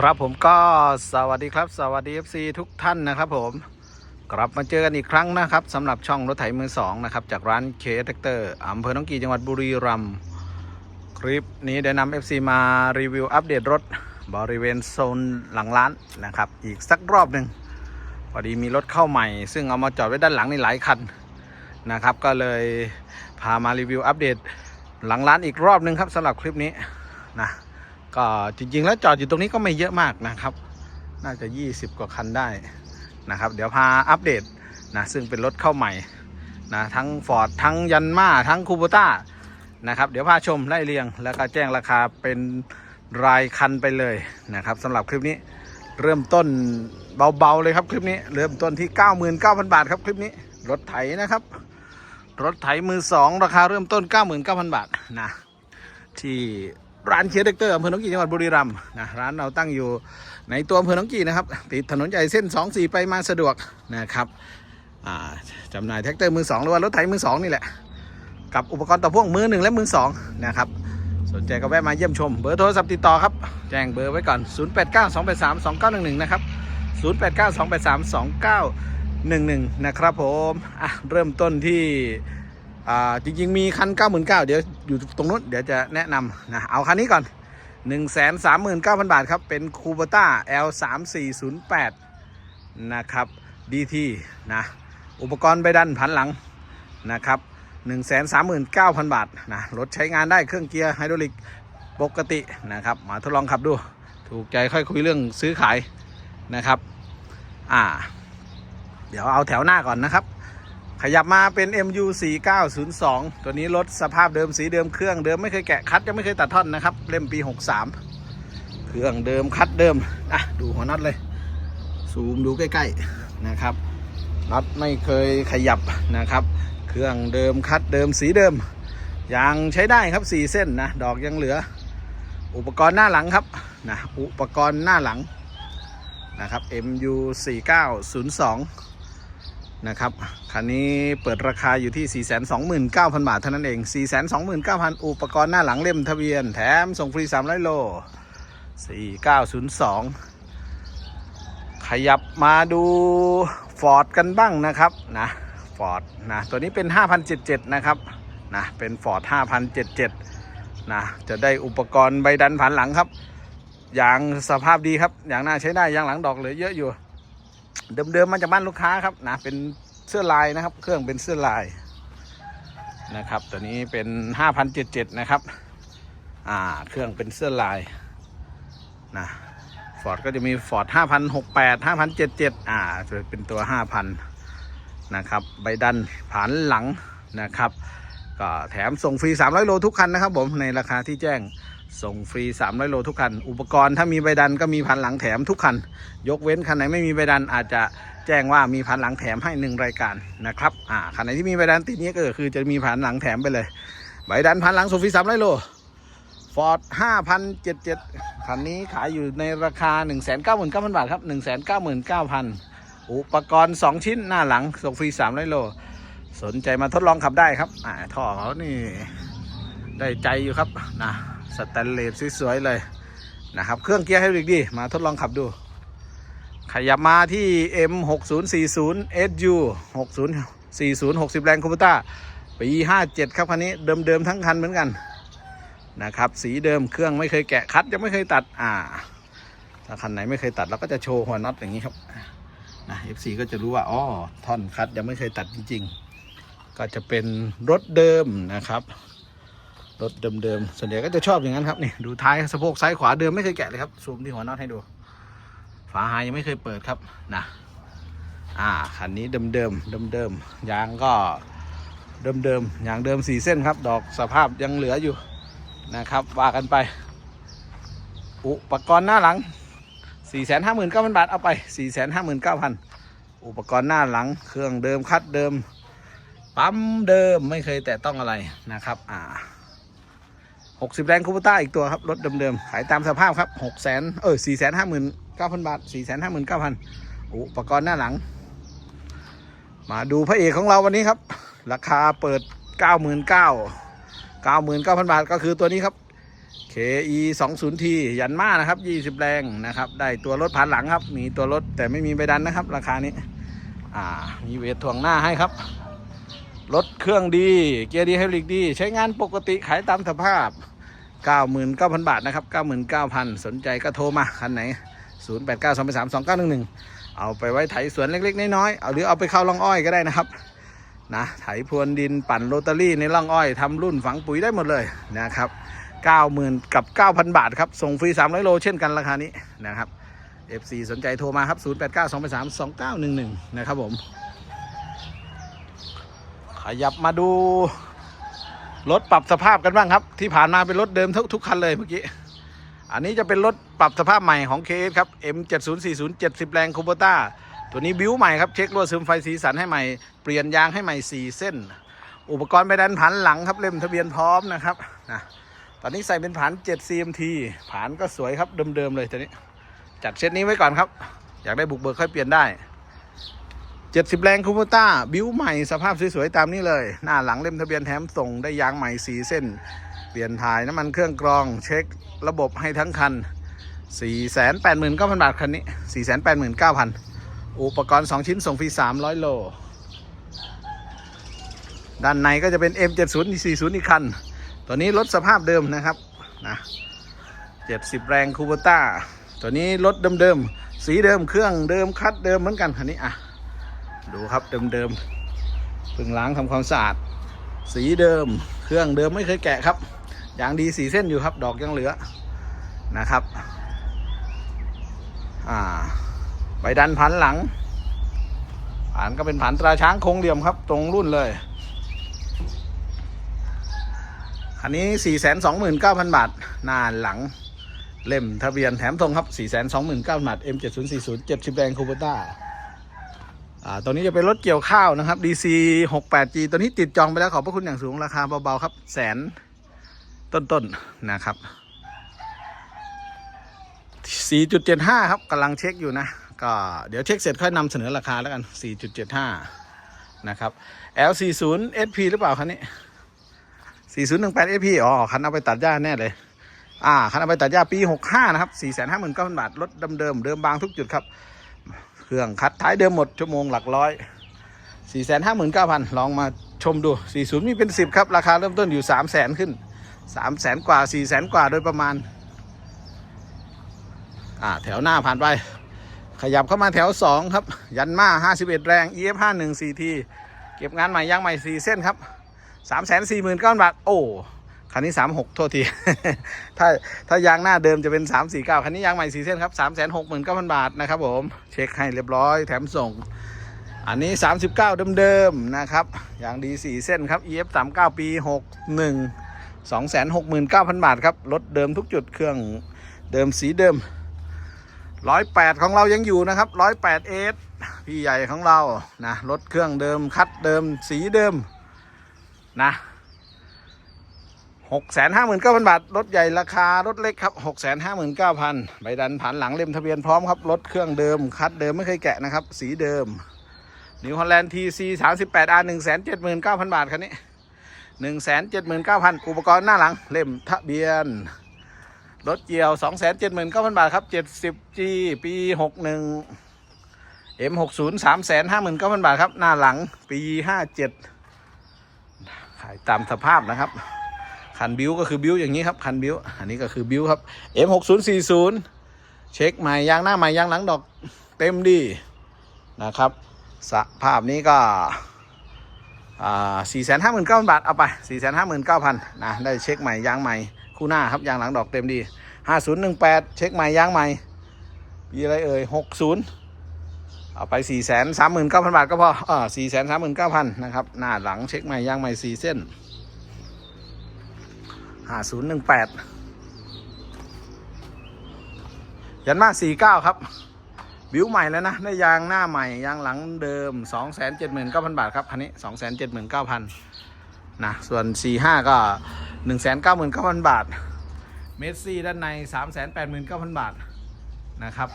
ครับผมก็สวัสดีครับ สวัสดี FC ทุกท่านนะครับผม กลับมาเจอกันอีกครั้งนะครับสำหรับช่องรถไถมือสองนะครับ จากร้านเคแท็กเตอร์อำเภอหนองกี่จังหวัดบุรีรัมย์คลิปนี้ได้นำ FC มารีวิวอัปเดตรถบริเวณโซนหลังร้านนะครับ อีกสักรอบหนึ่งพอดีมีรถเข้าใหม่ ซึ่งเอามาจอดไว้ด้านหลังในหลายคันนะครับ ก็เลยพามารีวิวอัปเดตหลังร้านอีกรอบหนึ่งครับสำหรับคลิปนี้นะ ก็จริง ๆ แล้วจอดอยู่ตรงนี้ก็ไม่เยอะมากนะครับ น่าจะ 20 กว่าคันได้นะครับ เดี๋ยวพาอัปเดตนะซึ่งเป็นรถเข้าใหม่นะทั้ง Ford ทั้งยันมาทั้งคูโบต้านะครับเดี๋ยวพาชมไล่เรียง แล้วก็แจ้งราคาเป็นรายคันไปเลยนะครับสำหรับคลิปนี้เริ่มต้นเบาๆเลยครับคลิปนี้เริ่มต้นที่ 99,000 บาทครับคลิปนี้รถไถนะครับ รถไถมือสองราคาเริ่มต้น 99,000 บาทนะที่ ร้านเคียร์เด็กเตอร์อำเภอหนองกี่จังหวัดบุรีรัมย์นะร้านเราตั้งอยู่ในตัวอำเภอหนองกี่นะครับติดถนนใหญ่เส้น 24 ไปมาสะดวกนะครับจำหน่ายแท็กเตอร์มือสองหรือว่ารถไถมือสองนี่แหละ กับอุปกรณ์ต่อพ่วงมือหนึ่งและมือสองนะครับสนใจก็แวะมาเยี่ยมชม เบอร์โทรศัพท์ติดต่อครับ แจ้งเบอร์ไว้ก่อน 0892832911 นะครับ 0892832911 นะครับผมอะเริ่มต้นที่อ่าจริง ๆ มีคัน 99,000เดี๋ยว อยู่ตรงนู้นเดี๋ยวจะแนะนำนะเอาคันนี้ก่อน 139,000 บาทครับ เป็นคูเบต้า L 3 4 0 8นะครับ DT นะอุปกรณ์ใบดันผันหลังนะครับ139,000 บาทนะรถใช้งานได้เครื่องเกียร์ไฮดรอลิกปกตินะครับมาทดลองขับดู ถูกใจค่อยคุยเรื่องซื้อขายนะครับ อ่า เดี๋ยวเอาแถวหน้าก่อนนะครับ ขยับมาเป็น MU 4902 ตัวนี้รถสภาพเดิมสีเดิมเครื่องเดิมไม่เคยแกะคัดยังไม่เคยตัดท่อนนะครับ เล่มปี 63 เครื่องเดิมคัดเดิมอะดูหัวน็อตเลย ซูมดูใกล้ๆนะครับน็อตไม่เคยขยับนะครับ เครื่องเดิมคัดเดิมสีเดิมยังใช้ได้ครับ 4 เส้นนะ ดอกยังเหลือ อุปกรณ์หน้าหลังครับนะอุปกรณ์หน้าหลังนะครับ MU 4902 นะครับคันนี้เปิดราคาอยู่ที่ 429,000 บาทเท่านั้นเอง 429,000 อุปกรณ์หน้าหลังเล่มทะเบียน แถมส่งฟรี 300 โล 4902 ขยับมาดูฟอร์ดกันบ้างนะครับนะฟอร์ดนะตัวนี้เป็น 5,077 นะครับนะเป็นฟอร์ด5,077 นะจะได้อุปกรณ์ใบดันผันหลังครับอย่างสภาพดีครับอย่างน่าใช้ได้ยางหลังดอกเหลือเยอะอยู่ เดิมๆมาจากบ้านลูกค้าครับนะเป็นเสื้อลายนะครับ เครื่องเป็นเสื้อลายนะครับ ตัวนี้เป็น5,077นเจ็ดเจ็ดนะครับ อ่า เครื่องเป็นเสื้อลายนะฟอร์ดก็จะมีฟอร์ด5,068 5,077อ่าจะเป็นตัว5,000นนะครับ ใบดันผานหลังนะครับ ก็แถมส่งฟรี300โลทุกคันนะครับผมในราคาที่แจ้ง ส่งฟรี 300 โลทุกคัน อุปกรณ์ถ้ามีใบดันก็มีพันหลังแถมทุกคัน ยกเว้นคันไหนไม่มีใบดันอาจจะแจ้งว่ามีพันหลังแถมให้หนึ่งรายการนะครับ อ่า คันไหนที่มีใบดันติดนี้ก็คือจะมีพันหลังแถมไปเลย ใบดันพันหลังส่งฟรี 300 โลฟอร์ด5,077 คันนี้ขายอยู่ในราคา 199,000 บาทครับ 199,000 อุปกรณ์ 2 ชิ้นหน้าหลังส่งฟรี 300 โล สนใจมาทดลองขับได้ครับ อ่าท่อเขานี่ได้ใจอยู่ครับนะ สแตนเลสสวยๆเลยนะครับเครื่องเกียร์ไฮดรอลิกดี มาทดลองขับดู ขยับมาที่ M6040 SU 6040 60 แรงคูปต้าปี 57 ครับคันนี้เดิมๆทั้งคันเหมือนกันนะครับสีเดิมเครื่องไม่เคยแกะคัดยังไม่เคยตัดอ่าถ้าคันไหนไม่เคยตัดเราก็จะโชว์หัวน็อตอย่างนี้ครับนะ FC ก็จะรู้ว่าอ๋อท่อนคัดยังไม่เคยตัดจริง ๆ ก็จะเป็นรถเดิมนะครับ รถเดิมๆส่วนใหญ่ก็จะชอบอย่างนั้นครับนี่ดูท้ายสะโพกซ้ายขวาเดิมไม่เคยแกะเลยครับซูมที่หัวน็อตให้ดู ฝาหายยังไม่เคยเปิดครับนะอ่าคันนี้เดิมๆเดิมๆยางก็เดิมๆยางเดิมสี่เส้นครับ ดอกสภาพยังเหลืออยู่นะครับว่ากันไป อุปกรณ์หน้าหลัง 459,000 บาทเอาไป 459,000 อุปกรณ์หน้าหลัง เครื่องเดิมคัดเดิม ปั๊มเดิมไม่เคยแตะต้องอะไรนะครับ อ่า 60 แรงคูปต้าอีกตัวครับ รถเดิมๆ ขายตามสภาพครับ6แสนเออ4 5 9 0 0 0บาท4 5 9 0 0 0อุปกรณ์หน้าหลัง มาดูพระเอกของเราวันนี้ครับ ราคาเปิด 99,000 99,000 บาทก็คือตัวนี้ครับ KE20T ยันมานะครับ 20 แรงนะครับ ได้ตัวรถผ่านหลังครับ มีตัวรถแต่ไม่มีใบดันนะครับ ราคานี้ อ่า มีเวทถ่วงหน้าให้ครับ รถเครื่องดี เกียร์ดีไฮดรอลิกดี ใช้งานปกติขายตามสภาพ 99,000 บาทนะครับ 99,000 สนใจก็โทรมา คันไหน 089 2 3 2 9 1 1 เอาไปไว้ไถสวนเล็ก ๆ น้อยๆเอาหรือเอาไปเข้าร่องอ้อยก็ได้นะครับนะไถพรวนดินปั่นโรตารี่ในร่องอ้อยทำรุ่นฝังปุ๋ยได้หมดเลยนะครับ 90,000 กับ 9,000 บาทครับ ส่งฟรี 300 โล เช่นกันราคานี้นะครับ FC สนใจโทรมาครับ 089 2 3 2 9 1 1 นะครับผม ขยับมาดู รถปรับสภาพกันบ้างครับ ที่ผ่านมาเป็นรถเดิมทุกทุกคันเลยเมื่อกี้ อันนี้จะเป็นรถปรับสภาพใหม่ของ KS ครับ M7040 70 แรงคูโบต้าตัวนี้บิ้วใหม่ครับ เช็ครั่วซึมไฟสีสันให้ใหม่ เปลี่ยนยางให้ใหม่ 4 เส้น อุปกรณ์ไปดันผันหลังครับเล่มทะเบียนพร้อมนะครับนะตอนนี้ใส่เป็นผัน7 CMT ผันก็สวยครับเดิมๆเลยตัวนี้ จัดเซตนี้ไว้ก่อนครับ อยากได้บุกเบิกค่อยเปลี่ยนได้ 70 แรงคูโบต้า บิ้วใหม่สภาพสวยๆ ตามนี้เลย หน้าหลังเล่มทะเบียนแถมส่งได้ยางใหม่4เส้น เปลี่ยนถ่ายน้ำมันเครื่องกรอง เช็คระบบให้ทั้งคัน 489,000 บาทคันนี้ 489,000 อุปกรณ์ 2 ชิ้นส่งฟรี 300 โล ด้านในก็จะเป็น M7040 อีกคัน ตัวนี้รถสภาพเดิมนะครับนะ70 แรงคูโบต้า ตัวนี้รถเดิมๆ สีเดิมเครื่องเดิมคัดเดิมเหมือนกันคันนี้อะ ดูครับเดิมๆเพิ่งล้างทำความสะอาด สีเดิม เครื่องเดิมไม่เคยแกะครับ อย่างดีสีเส้นอยู่ครับ ดอกยังเหลือนะครับ อ่าใบดันผันหลังผันก็เป็นผันตราช้างโค้งเหลี่ยมครับ ตรงรุ่นเลยคันนี้ 429,000 บาท หน้าหลังเล่มทะเบียนแถมทรงครับ 429,000 บาท M7040 70แรงคูเปต้า อ่าตัวนี้จะเป็นรถเกี่ยวข้าวนะครับ DC 68G ตัวนี้ติดจองไปแล้วขอบพระคุณอย่างสูงราคาเบาๆครับแสนต้นๆนะครับ 4.75 ครับกำลังเช็คอยู่นะ ก็เดี๋ยวเช็คเสร็จค่อยนำเสนอราคาแล้วกัน 4.75 นะครับ L40 SP หรือเปล่าคันนี้ 4018 SP อ๋อคันเอาไปตัดหญ้าแน่เลยอ่าคันเอาไปตัดหญ้าปี 65 นะครับ 459,000 บาทรถเดิมๆเดิมบางทุกจุดครับ เครื่องคัดท้ายเดิมหมดชั่วโมงหลักร้อย 459,000 ลองมาชมดู 40 มีเป็น 10 ครับ ราคาเริ่มต้นอยู่ 300,000 ขึ้น 300,000 กว่า 400,000 กว่าโดยประมาณ อ่า แถวหน้าผ่านไป ขยับเข้ามาแถว 2 ครับ ยันมา51 แรง EF 51 4T เก็บงานใหม่ยางใหม่ 4 เส้นครับ 349,000บาท โอ้ คันนี้36โทษที ถ้าถ้ายางหน้าเดิมจะเป็น349คันนี้ยางใหม่4เส้นครับ369,000บาทนะครับผม เช็คให้เรียบร้อยแถมส่ง อันนี้39เก้าเดิมๆนะครับยางดี4เส้นครับ EF 39ปี61 269,000บาทครับรถเดิมทุกจุดเครื่องเดิมสีเดิม108ของเรายังอยู่นะครับ108 S พี่ใหญ่ของเรานะรถเครื่องเดิมคัดเดิมสีเดิมนะ หกแสนห้าหมื่นเก้าพันบาท รถใหญ่ราคารถเล็กครับหกแสนห้าหมื่นเก้าพันใบดันผ่านหลังเล่มทะเบียนพร้อมครับ รถเครื่องเดิม คัดเดิมไม่เคยแกะนะครับ สีเดิมนิวฮอลแลนด์ทีซีสามสิบแปดอาร์หนึ่งแสนเจ็ดหมื่นเก้าพันบาทคันนี้หนึ่งแสนเจ็ดหมื่นเก้าพันอุปกรณ์หน้าหลังเล่มทะเบียน รถเกี่ยวสองแสนเจ็ดหมื่นเก้าพันบาทครับเจ็ดสิบจีปีหกหนึ่งเอ็มหกศูนย์สามแสนห้าหมื่นเก้าพันบาทครับ หน้าหลังปีห้าเจ็ดขายตามสภาพนะครับ คันบิวก็คือบิวอย่างนี้ครับคันบิวอันนี้ก็คือบิวครับ M6040 เช็คใหม่ยางหน้าใหม่ยางหลังดอกเต็มดีนะครับสภาพนี้ก็สี่แสนห้าหมื่นเก้าพันบาท เอาไปสี่แสนห้าหมื่นเก้าพันนะได้เช็คใหม่ยางใหม่ คู่หน้าครับยางหลังดอกเต็มดีห้าศูนย์หนึ่งแปดเช็คใหม่ยางใหม่ปีอะไรเอ่ยหกศูนย์เอาไปสี่แสนสามหมื่นเก้าพันบาทก็พอเออสี่แสนสามหมื่นเก้าพันนะครับหน้าหลังเช็คใหม่ยางใหม่สี่เส้น ห้าศูนย์หนึ่งแปดยันมาสี่เก้าครับบิวใหม่แล้วนะได้ยางหน้าใหม่ยางหลังเดิม 2 7 9 0 0 0 บาทครับคันนี้ 2 7 9 0 0 0นะส่วน 45 ก็ 1 9 9 0 0 0 บาท เมสซี่ด้านใน 3 8 9 0 0 0 บาทนะครับ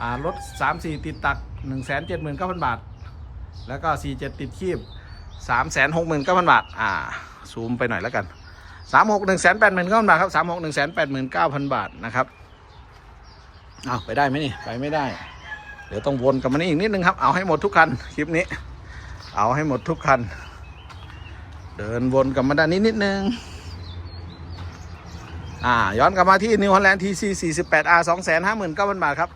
อ่ารถ 34 ติดตัก 1 7 9 0 0 0 บาท แล้วก็ 47 ติดคีบ 3 6 9 0 0 0 บาท อ่า ซูมไปหน่อยแล้วกัน สามหกหนึ่งแสนแปดหมื่นเก้าพันบาทครับสามหกหนึ่งแสนแปดหมื่นเก้าพันบาทนะครับเอาไปได้ไหมนี่ไปไม่ได้ เดี๋ยวต้องวนกลับมานี่อีกนิดนึงครับเอาให้หมดทุกคันคลิปนี้ เอาให้หมดทุกคัน เดินวนกลับมาด้านนี้นิดนึงอ่าย้อนกลับมาที่นิวฮอลแลนด์ทีซี48 R 2 5 9 0 0 0บาทครับ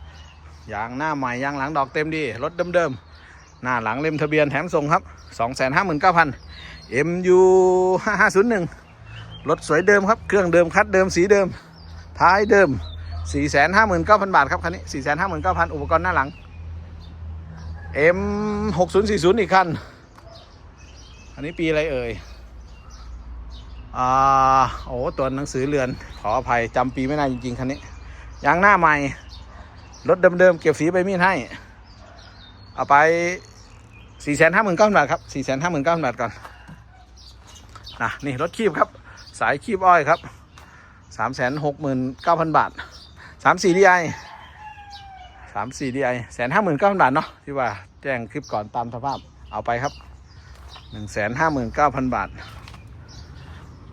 ยางหน้าใหม่ยางหลังดอกเต็มดีรถเดิมๆหน้าหลังเล่มทะเบียนแถมส่งครับ259,000 MU 5501 รถสวยเดิมครับ เครื่องเดิมคัดเดิมสีเดิม ท้ายเดิม 459,000 บาทครับคันนี้ 459,000 อุปกรณ์หน้าหลัง M 6040 อีกคัน อันนี้ปีอะไรเอ่ย อ่า โอ้ตัวหนังสือเรือน ขออภัยจำปีไม่ได้จริงๆ คันนี้ ยางหน้าใหม่ รถเดิมๆ เก็บสีใบมีดให้ เอาไป 4 5 9 0 0 0 บาทครับ 4 5 9 0 0 0 บาทก่อนนะนี่รถคีบครับ สายคีบอ้อยครับสามแสนหกหมื่นเก้าพันบาทสามสี่ดีไอสามสี่ดีไอแสนห้าหมื่นเก้าพันบาทเนาะที่ว่าแจ้งคลิปก่อนตามสภาพเอาไปครับหนึ่งแสนห้าหมื่นเก้าพันบาท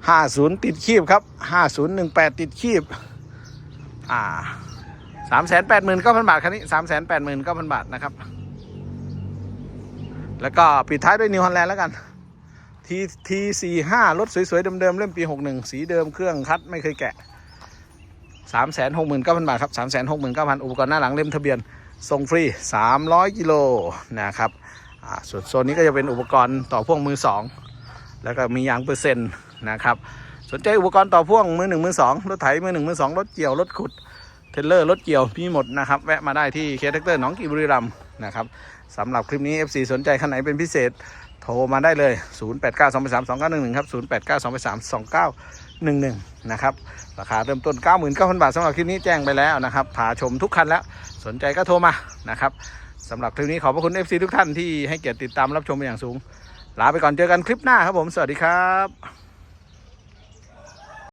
ห้าศูนย์ติดคีบครับห้าศูนย์หนึ่งแปดติดคีบอ่าสามแสนแปดหมื่นเก้าพันบาทคันนี้สามแสนแปดหมื่นเก้าพันบาทนะครับ แล้วก็ปิดท้ายด้วยนิวฮอลแลนด์แล้วกัน ทีทีสี่ห้ารถสวย ๆ เดิม ๆเล่มปี61สีเดิมเครื่องคัดไม่เคยแกะ369,000บาทครับ369,000อุปกรณ์หน้าหลังเล่มทะเบียนส่งฟรี300กิโลนะครับอ่าส่วนโซนนี้ก็จะเป็นอุปกรณ์ต่อพ่วงมือ2แล้วก็มียางเปอร์เซ็นต์นะครับ สนใจอุปกรณ์ต่อพ่วงมือหนึ่งมือสองรถไถมือหนึ่งมือสองรถเกี่ยวรถขุดเทเลอร์รถเกี่ยวมีหมดนะครับ แวะมาได้ที่เคเทคเตอร์หนองกีบุรีรัมนะครับ สำหรับคลิปนี้ FC สนใจคันไหนเป็นพิเศษ โทรมาได้เลย 0 8 9 2 3 2 9 1 1 ครับ 0 8 9 2 3 2 9 1 1 นะครับ ราคาเริ่มต้น 99,000 บาทสำหรับคลิปนี้แจ้งไปแล้วนะครับพาชมทุกคันแล้ว สนใจก็โทรมานะครับสำหรับคลิปนี้ขอบพระคุณ FC ทุกท่านที่ให้เกียรติติดตามรับชมเป็นอย่างสูง ลาไปก่อนเจอกันคลิปหน้าครับผม สวัสดีครับ